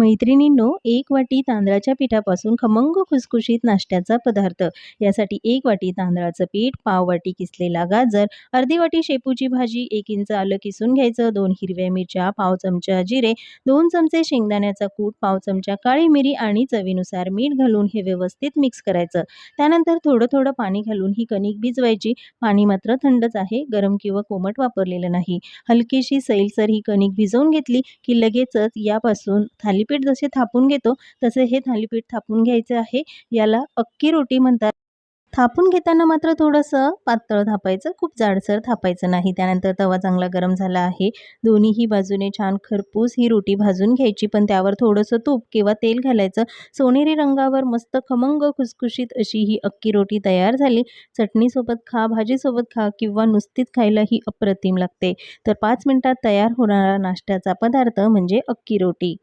मैत्रिणींनो एक वाटी तांदळाच्या पिठापासून खमंग खुसखुशीत नाश्त्याचा पदार्थ. यासाठी एक वाटी तांदळाचं पीठ पाव वाटी किसलेला गाजर अर्धी वाटी शेपूची भाजी एक इंच आलं किसून घ्यायचं दोन हिरव्या मिरच्या पाव चमचा जिरे दोन चमचे शेंगदाण्याचा कूट पाव चमचा काळी मिरी आणि चवीनुसार मीठ घालून हे व्यवस्थित मिक्स करायचं. त्यानंतर थोडं थोडं पाणी घालून ही कणिक भिजवायची. पाणी मात्र थंडच आहे गरम किंवा कोमट वापरलेलं नाही. हलकीशी सैलसर ही कणिक भिजवून घेतली की लगेचच यापासून थाली थालीपीठ जसे थापून घेतो तसे हे थालीपीठ थापून घ्यायचे आहे. याला अक्की रोटी म्हणतात. थापून घेताना मात्र थोडंसं पातळ थापायचं खूप जाडसर थापायचं नाही. त्यानंतर तवा चांगला गरम झाला आहे. दोन्हीही बाजूने छान खरपूस ही रोटी भाजून घ्यायची पण त्यावर थोडंसं तूप किंवा तेल घालायचं. सोनेरी रंगावर मस्त खमंग खुसखुशीत अशी ही अक्की रोटी तयार झाली. चटणीसोबत खा भाजीसोबत खा किंवा नुसतीच खायला ही अप्रतिम लागते. तर पाच मिनटात तयार होणारा नाश्त्याचा पदार्थ म्हणजे अक्की रोटी.